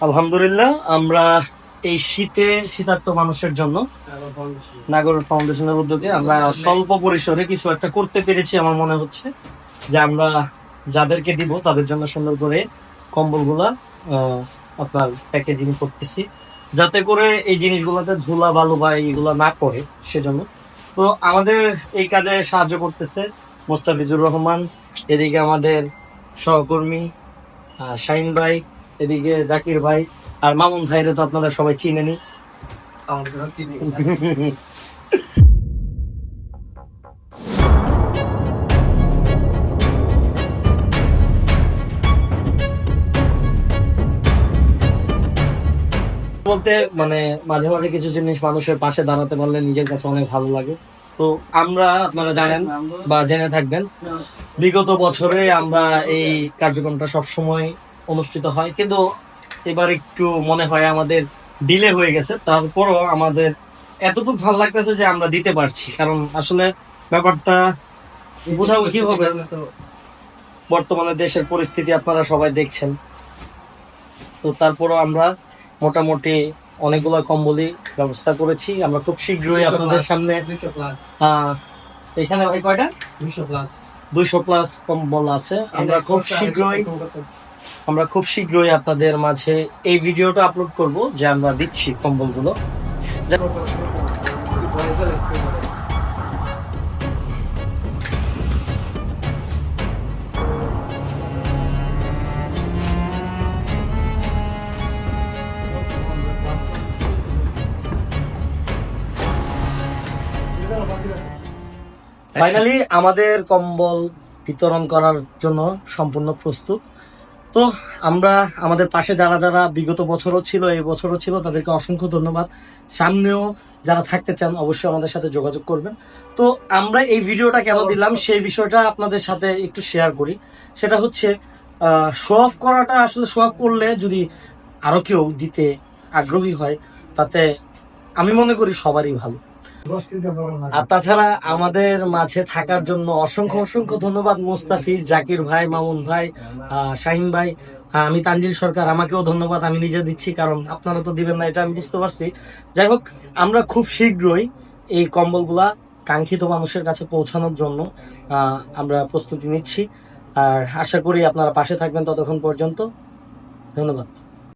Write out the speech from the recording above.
আলহামদুলিল্লাহ আমরা এই শীতে শীতার্থ মানুষের জন্য নাগর ফাউন্ডেশনের উদ্যোগে আমরা স্বল্প পরিসরে কিছু একটা করতে পেরেছি আমার মনে হচ্ছে যে আমরা যাদেরকে দিব তাদের জন্য সুন্দর করে কম্বলগুলা আপনার প্যাকেজিং করতেছি যাতে করে এই জিনিসগুলোতে ধুলা বালু বা এইগুলো না করে সেজন্য। তো আমাদের এই কাজে সাহায্য করতেছে মোস্তাফিজুর রহমান এদিকে আমাদের সহকর্মী শাহিন ভাই এদিকে জাকির ভাই আর মামুন ভাইরে তো আপনারা সবাই চিনেনি বলতে মানে মাঝে মাঝে কিছু জিনিস মানুষের পাশে দাঁড়াতে পারলে নিজের কাছে অনেক ভালো লাগে। তো আমরা আপনারা জানেন বা জেনে থাকবেন বিগত বছরে আমরা এই কার্যক্রমটা সব সময় অনুষ্ঠিত হয়। কিন্তু এবার একটু মনে হয় আমাদের ডিলে হয়ে গেছে। তারপরও আমাদের এতটুকু ভালো লাগতেছে যে আমরা দিতে পারছি। কারণ আসলে ব্যাপারটা বোঝাবো কি হবে। বর্তমানে দেশের পরিস্থিতি আপনারা সবাই দেখছেন। তো তারপরও আমরা মোটামুটি অনেকগুলো কম্বলি ব্যবস্থা করেছি। আমরা খুব শীঘ্রই আপনাদের সামনে এখানে ভাই কয়টা? দুইশো প্লাস দুইশো প্লাস কম্বল আছে। আমরা খুব শীঘ্রই আমরা খুব শীঘ্রই আপনাদের মাঝে এই ভিডিওটা আপলোড করব, যে আমরা দিচ্ছি কম্বলগুলো। ফাইনালি আমাদের কম্বল বিতরণ করার জন্য সম্পূর্ণ প্রস্তুত। তো আমরা আমাদের পাশে যারা যারা বিগত বছরও ছিল, এই বছরও ছিল, তাদেরকে অসংখ্য ধন্যবাদ। সামনেও যারা থাকতে চান অবশ্যই আমাদের সাথে যোগাযোগ করবেন। তো আমরা এই ভিডিওটা কেন দিলাম, সেই বিষয়টা আপনাদের সাথে একটু শেয়ার করি। সেটা হচ্ছে শো অফ করাটা আসলে শো অফ করলে যদি আরও কেউ দিতে আগ্রহী হয়, তাতে আমি মনে করি সবারই ভালো। আর তাছাড়া আমাদের মাঝে থাকার জন্য অসংখ্য অসংখ্য ধন্যবাদ মুস্তাফিজ জাকির ভাই মামুন ভাই শাহিন ভাই আমি তানজিল সরকার আমাকেও ধন্যবাদ আমি নিজে দিচ্ছি কারণ আপনারা তো দিবেন না এটা আমি বুঝতে পারছি। যাই হোক আমরা খুব শীঘ্রই এই কম্বলগুলা কাঙ্ক্ষিত মানুষের কাছে পৌঁছানোর জন্য আমরা প্রস্তুতি নিচ্ছি। আর আশা করি আপনারা পাশে থাকবেন ততক্ষণ পর্যন্ত। ধন্যবাদ।